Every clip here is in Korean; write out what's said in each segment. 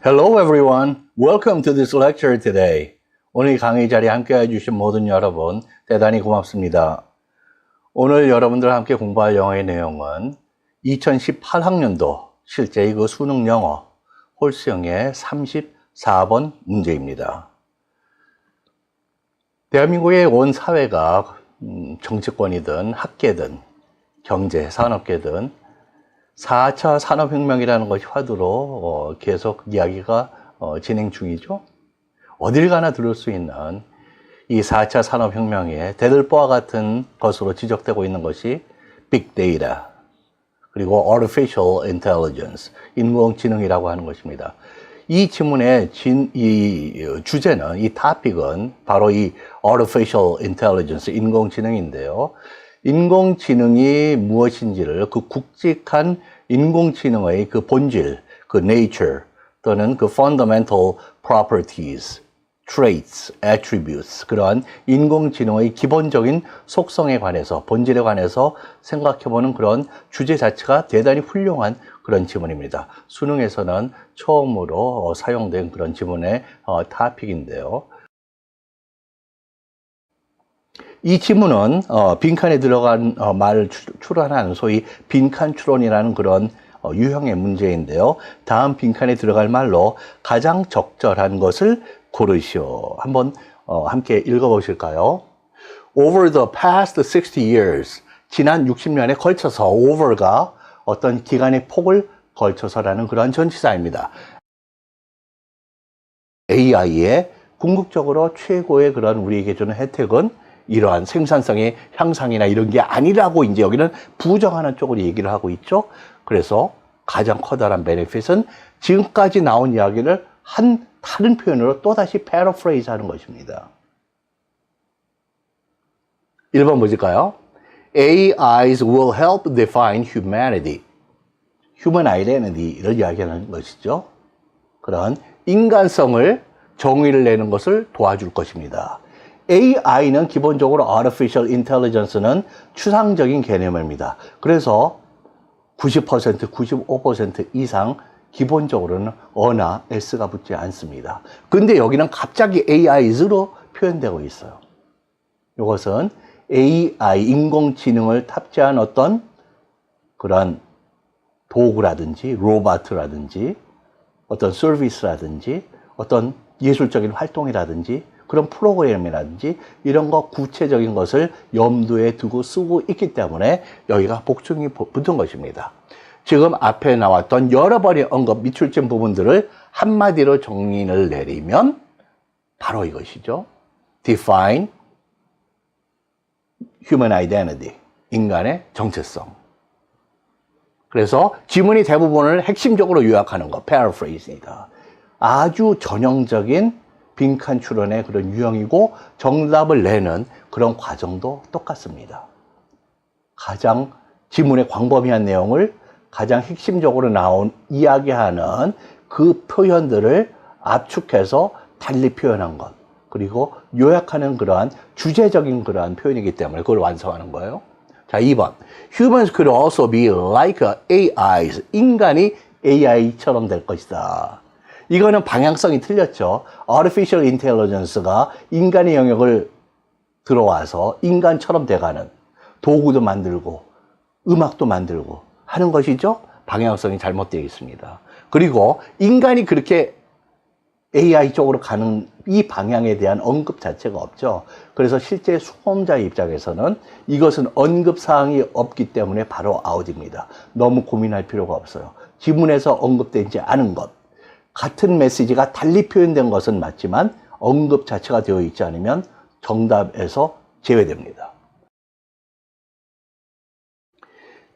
Hello everyone. Welcome to this lecture today. 오늘 이 강의 자리에 함께 해 주신 모든 여러분 대단히 고맙습니다. 오늘 여러분들 함께 공부할 영어의 내용은 2018학년도 실제 그 수능 영어 홀수형의 34번 문제입니다. 대한민국의 온 사회가 음, 정치권이든 학계든 경제, 산업계든 4차 산업혁명이라는 것이 화두로 어, 계속 이야기가 어, 진행 중이죠. 어딜 가나 들을 수 있는 이 4차 산업혁명의 대들보와 같은 것으로 지적되고 있는 것이 빅데이터 그리고 artificial intelligence 인공지능이라고 하는 것입니다. 이 지문의 진, 이 주제는 이 토픽은 바로 이 artificial intelligence 인공지능인데요. 인공지능이 무엇인지를 그 굵직한 인공지능의 그 본질, 그 nature 또는 그 fundamental properties, traits, attributes 그러한 인공지능의 기본적인 속성에 관해서 본질에 관해서 생각해보는 그런 주제 자체가 대단히 훌륭한 그런 지문입니다. 수능에서는 처음으로 사용된 그런 지문의 어, 토픽인데요. 이 지문은 어, 빈칸에 들어간 어, 출- 출원하는 소위 빈칸 추론이라는 그런 어, 유형의 문제인데요. 다음 빈칸에 들어갈 말로 가장 적절한 것을 고르시오. 한번 어, 함께 읽어보실까요? Over the past 60 years, 지난 60년에 걸쳐서 over가 어떤 기간의 폭을 걸쳐서라는 그런 전치사입니다. AI의 궁극적으로 최고의 그런 우리에게 주는 혜택은 이러한 생산성의 향상이나 이런 게 아니라고 이제 여기는 부정하는 쪽으로 얘기를 하고 있죠. 그래서 가장 커다란 베네핏은 지금까지 나온 이야기를 한 다른 표현으로 또다시 paraphrase 하는 것입니다. 1번 보실까요? AIs will help define humanity. human identity를 이야기하는 것이죠. 그런 인간성을 정의를 내는 것을 도와줄 것입니다. AI는 기본적으로 Artificial Intelligence는 추상적인 개념입니다. 그래서 90%, 95% 이상 기본적으로는 어나 S가 붙지 않습니다. 근데 여기는 갑자기 AIs로 표현되고 있어요. 이것은 AI, 인공지능을 탑재한 어떤 그런 도구라든지 로봇이라든지 어떤 서비스라든지 어떤 예술적인 활동이라든지 그런 프로그램이라든지 이런 거 구체적인 것을 염두에 두고 쓰고 있기 때문에 여기가 복층이 붙은 것입니다. 지금 앞에 나왔던 여러 번의 언급 미출점 부분들을 한마디로 정리를 내리면 바로 이것이죠. define human identity. 인간의 정체성. 그래서 지문이 대부분을 핵심적으로 요약하는 거, paraphrase입니다. 아주 전형적인 빈칸 추론의 그런 유형이고 정답을 내는 그런 과정도 똑같습니다. 가장 지문의 광범위한 내용을 가장 핵심적으로 나온 이야기하는 그 표현들을 압축해서 달리 표현한 것 그리고 요약하는 그러한 주제적인 그러한 표현이기 때문에 그걸 완성하는 거예요. 자, 2번. Humans could also be like AIs. 인간이 AI처럼 될 것이다. 이거는 방향성이 틀렸죠. Artificial Intelligence가 인간의 영역을 들어와서 인간처럼 돼가는 도구도 만들고 음악도 만들고 하는 것이죠. 방향성이 잘못되어 있습니다. 그리고 인간이 그렇게 AI 쪽으로 가는 이 방향에 대한 언급 자체가 없죠. 그래서 실제 수험자 입장에서는 이것은 언급 사항이 없기 때문에 바로 아웃입니다. 너무 고민할 필요가 없어요. 지문에서 언급되지 않은 것. 같은 메시지가 달리 표현된 것은 맞지만 언급 자체가 되어 있지 않으면 정답에서 제외됩니다.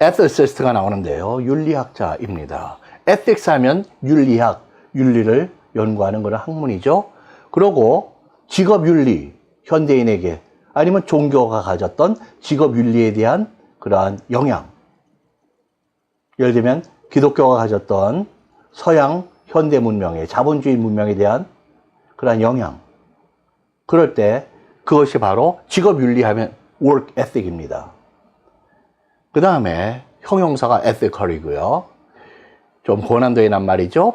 ethicist가 나오는데요. 윤리학자입니다. ethics 하면 윤리학, 윤리를 연구하는 그런 학문이죠. 그리고 직업 윤리, 현대인에게 아니면 종교가 가졌던 직업 윤리에 대한 그러한 영향. 예를 들면 기독교가 가졌던 서양 현대 문명의 자본주의 문명에 대한 그러한 영향. 그럴 때 그것이 바로 직업 윤리하면 work ethic입니다. 그 다음에 형용사가 ethical이고요. 좀 고난도의 낱말이죠.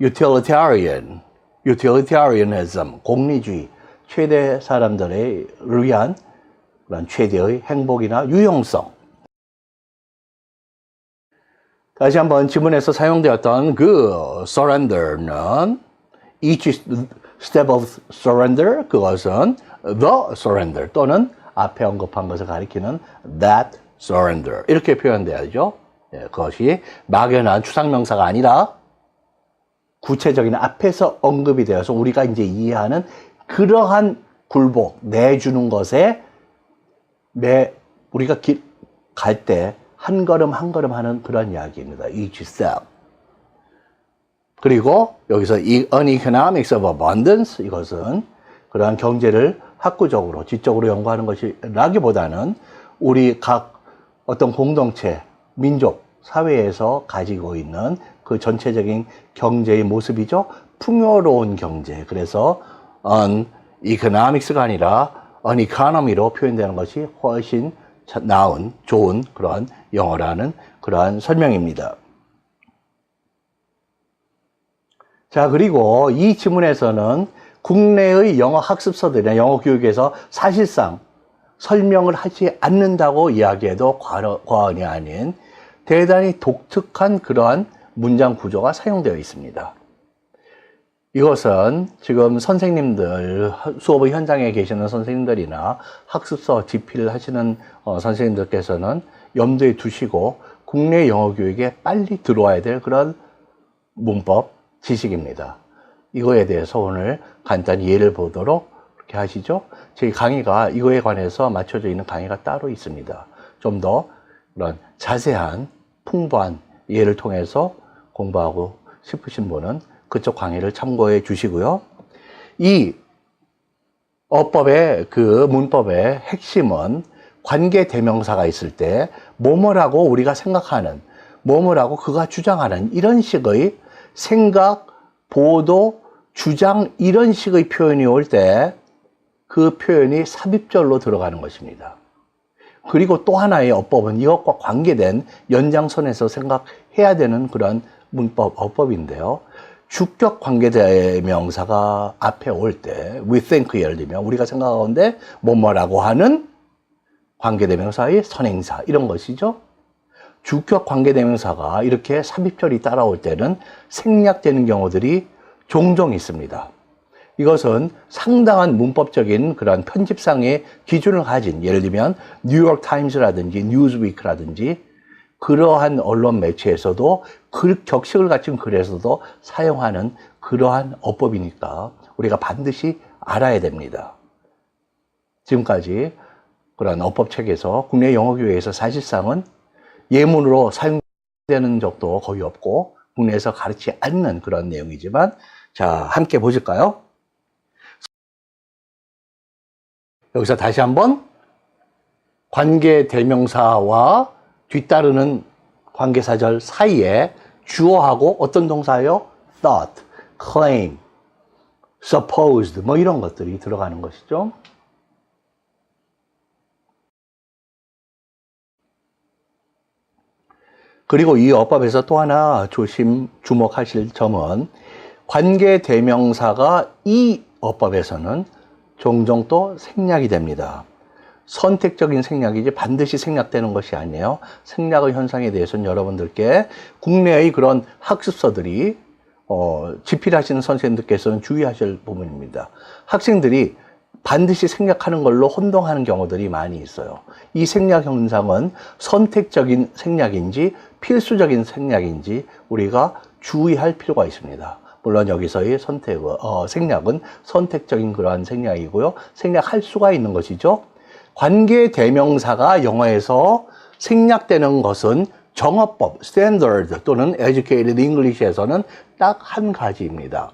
utilitarian, utilitarianism, 공리주의, 최대 사람들을 위한 그런 최대의 행복이나 유용성. 다시 한번 지문에서 사용되었던 그 surrender는 each step of surrender 그것은 the surrender 또는 앞에 언급한 것을 가리키는 that surrender 이렇게 표현돼야죠. 예, 그것이 막연한 추상명사가 아니라 구체적인 앞에서 언급이 되어서 우리가 이제 이해하는 그러한 굴복 내주는 것에 매 우리가 갈 때 한 걸음 한 걸음 하는 그런 이야기입니다. each step. 그리고 여기서 이 uneconomics of abundance 이것은 그러한 경제를 학구적으로 지적으로 연구하는 것이라기보다는 우리 각 어떤 공동체, 민족, 사회에서 가지고 있는 그 전체적인 경제의 모습이죠. 풍요로운 경제. 그래서 uneconomics가 아니라 uneconomy로 표현되는 것이 훨씬 나은, 좋은 그런 영어라는 그러한 설명입니다. 자, 그리고 이 지문에서는 국내의 영어 학습서들이나 영어 교육에서 사실상 설명을 하지 않는다고 이야기해도 과언이 아닌 대단히 독특한 그러한 문장 구조가 사용되어 있습니다. 이것은 지금 선생님들, 수업의 현장에 계시는 선생님들이나 학습서 집필 하시는 어, 선생님들께서는 염두에 두시고 국내 영어 교육에 빨리 들어와야 될 그런 문법 지식입니다. 이거에 대해서 오늘 간단히 예를 보도록 이렇게 하시죠. 제 강의가 이거에 관해서 맞춰져 있는 강의가 따로 있습니다. 좀 더 그런 자세한 풍부한 예를 통해서 공부하고 싶으신 분은 그쪽 강의를 참고해 주시고요. 이 어법의 그 문법의 핵심은 관계 대명사가 있을 때 뭐뭐라고 우리가 생각하는 뭐뭐라고 그가 주장하는 이런 식의 생각, 보도, 주장 이런 식의 표현이 올 때 그 표현이 삽입절로 들어가는 것입니다. 그리고 또 하나의 어법은 이것과 관계된 연장선에서 생각해야 되는 그런 문법, 어법인데요. 주격 관계대명사가 앞에 올 때, we think 예를 들면 우리가 생각하는데 뭐뭐라고 하는 관계대명사의 선행사 이런 것이죠. 주격 관계대명사가 이렇게 삽입절이 따라올 때는 생략되는 경우들이 종종 있습니다. 이것은 상당한 문법적인 그런 편집상의 기준을 가진 예를 들면 뉴욕 타임즈라든지 뉴스위크라든지 그러한 언론 매체에서도 글, 격식을 갖춘 글에서도 사용하는 그러한 어법이니까 우리가 반드시 알아야 됩니다. 지금까지 그런 어법 책에서 국내 영어 교회에서 사실상은 예문으로 사용되는 적도 거의 없고 국내에서 가르치지 않는 그런 내용이지만 자 함께 보실까요? 여기서 다시 한번 관계 대명사와 뒤따르는 관계사절 사이에 주어하고 어떤 동사요? thought, claim, supposed 뭐 이런 것들이 들어가는 것이죠. 그리고 이 어법에서 또 하나 조심 주목하실 점은 관계 대명사가 이 어법에서는 종종 또 생략이 됩니다. 선택적인 생략이지 반드시 생략되는 것이 아니에요. 생략의 현상에 대해서는 여러분들께 국내의 그런 학습서들이 어, 집필하시는 선생님들께서는 주의하실 부분입니다. 학생들이 반드시 생략하는 걸로 혼동하는 경우들이 많이 있어요. 이 생략 현상은 선택적인 생략인지 필수적인 생략인지 우리가 주의할 필요가 있습니다. 물론 여기서의 선택, 어, 생략은 선택적인 그러한 생략이고요. 생략할 수가 있는 것이죠. 관계 대명사가 영어에서 생략되는 것은 정어법, standard 또는 educated English에서는 딱 한 가지입니다.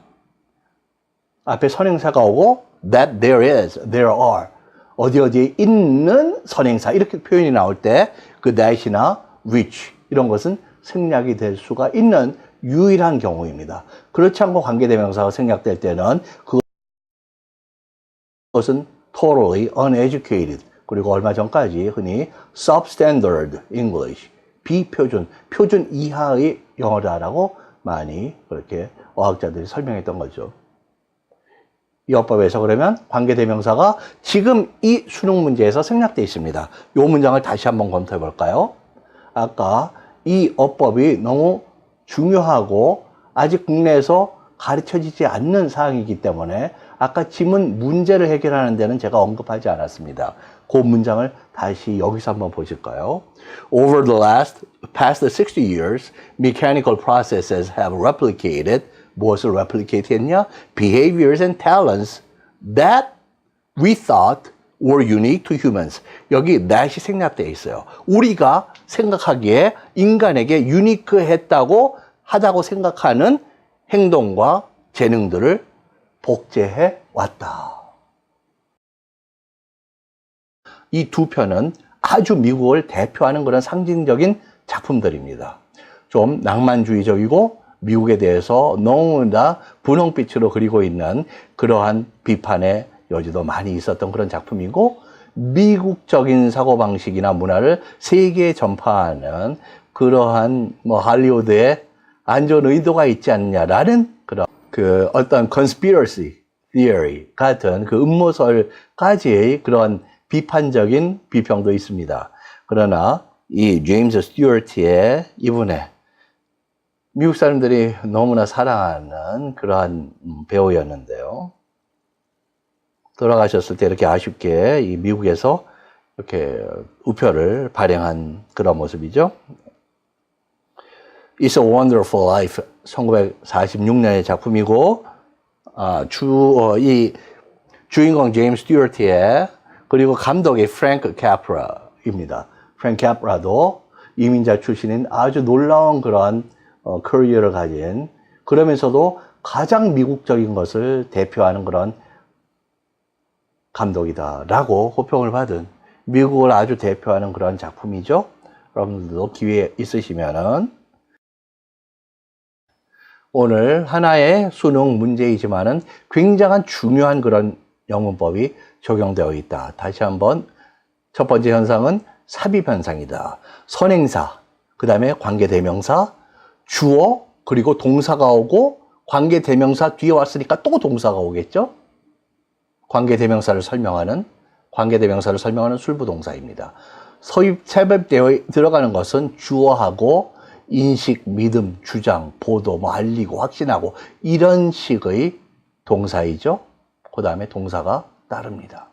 앞에 선행사가 오고 that there is, there are 어디 어디에 있는 선행사 이렇게 표현이 나올 때 그 that이나 which 이런 것은 생략이 될 수가 있는 유일한 경우입니다. 그렇지 않고 관계대명사가 생략될 때는 그것은 totally uneducated 그리고 얼마 전까지 흔히 substandard English 비표준 표준 이하의 영어다라고 많이 그렇게 어학자들이 설명했던 거죠. 이 어법에서 그러면 관계대명사가 지금 이 수능 문제에서 생략되어 있습니다. 이 문장을 다시 한번 검토해 볼까요? 아까 이 어법이 너무 중요하고 아직 국내에서 가르쳐지지 않는 사항이기 때문에 아까 지문 문제를 해결하는 데는 제가 언급하지 않았습니다. 그 문장을 다시 여기서 한번 보실까요? Over the last past 60 years, mechanical processes have replicated 무엇을 replicate 했냐? Behaviors and talents that we thought were unique to humans. 여기 that이 생략되어 있어요. 우리가 생각하기에 인간에게 유니크했다고 하다고 생각하는 행동과 재능들을 복제해 왔다. 이 두 편은 아주 미국을 대표하는 그런 상징적인 작품들입니다. 좀 낭만주의적이고 미국에 대해서 너무나 분홍빛으로 그리고 있는 그러한 비판의 여지도 많이 있었던 그런 작품이고 미국적인 사고방식이나 문화를 세계에 전파하는 그러한 뭐 할리우드에 안 좋은 의도가 있지 않냐라는 그런 그 어떤 conspiracy theory 같은 그 음모설까지의 그런 비판적인 비평도 있습니다. 그러나 이 제임스 스튜어트의 이분의 미국 사람들이 너무나 사랑하는 그러한 배우였는데요. 돌아가셨을 때 이렇게 아쉽게 이 미국에서 이렇게 우표를 발행한 그런 모습이죠. It's a Wonderful Life 1946년의 작품이고 아, 주, 어, 이 주인공 제임스 스튜어트의 그리고 감독이 프랭크 캐프라입니다. 프랭크 캐프라도 이민자 출신인 아주 놀라운 그런 어, 커리어를 가진 그러면서도 가장 미국적인 것을 대표하는 그런 감독이다라고 호평을 받은 미국을 아주 대표하는 그런 작품이죠. 여러분들도 기회 있으시면은 오늘 하나의 수능 문제이지만은 굉장한 중요한 그런 영문법이 적용되어 있다. 다시 한번 첫 번째 현상은 삽입 현상이다. 선행사, 그 다음에 관계대명사, 주어, 그리고 동사가 오고 관계 대명사 뒤에 왔으니까 또 동사가 오겠죠? 관계 대명사를 설명하는 관계 대명사를 설명하는 술부동사입니다. 서입 삽입되어 들어가는 것은 주어하고 인식, 믿음, 주장, 보도, 뭐 알리고 확신하고 이런 식의 동사이죠. 그 다음에 동사가 따릅니다.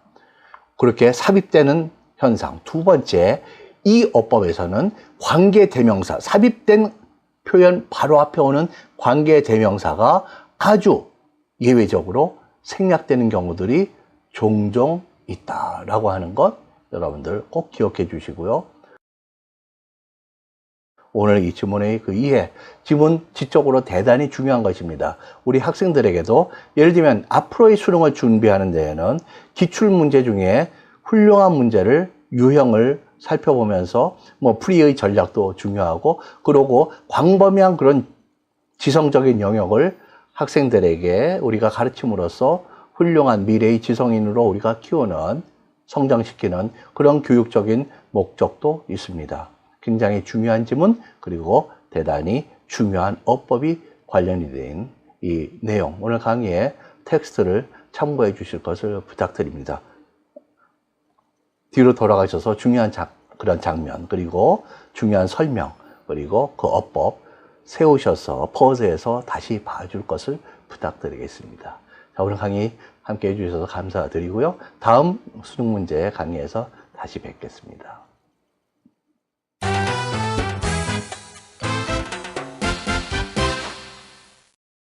그렇게 삽입되는 현상. 두 번째, 이 어법에서는 관계 대명사, 삽입된 표현 바로 앞에 오는 관계 대명사가 아주 예외적으로 생략되는 경우들이 종종 있다라고 하는 것 여러분들 꼭 기억해 주시고요. 오늘 이 지문의 그 이해, 지문 지적으로 대단히 중요한 것입니다. 우리 학생들에게도 예를 들면 앞으로의 수능을 준비하는 데에는 기출 문제 중에 훌륭한 문제를 유형을 살펴보면서 뭐 프리의 전략도 중요하고 그러고 광범위한 그런 지성적인 영역을 학생들에게 우리가 가르침으로써 훌륭한 미래의 지성인으로 우리가 키우는 성장시키는 그런 교육적인 목적도 있습니다. 굉장히 중요한 지문 그리고 대단히 중요한 어법이 관련이 된 이 내용 오늘 강의에 텍스트를 참고해 주실 것을 부탁드립니다. 뒤로 돌아가셔서 중요한 작, 그런 장면 그리고 중요한 설명 그리고 그 어법 세우셔서 퍼즈에서 다시 봐줄 것을 부탁드리겠습니다. 자, 오늘 강의 함께 해주셔서 감사드리고요. 다음 수능 문제 강의에서 다시 뵙겠습니다.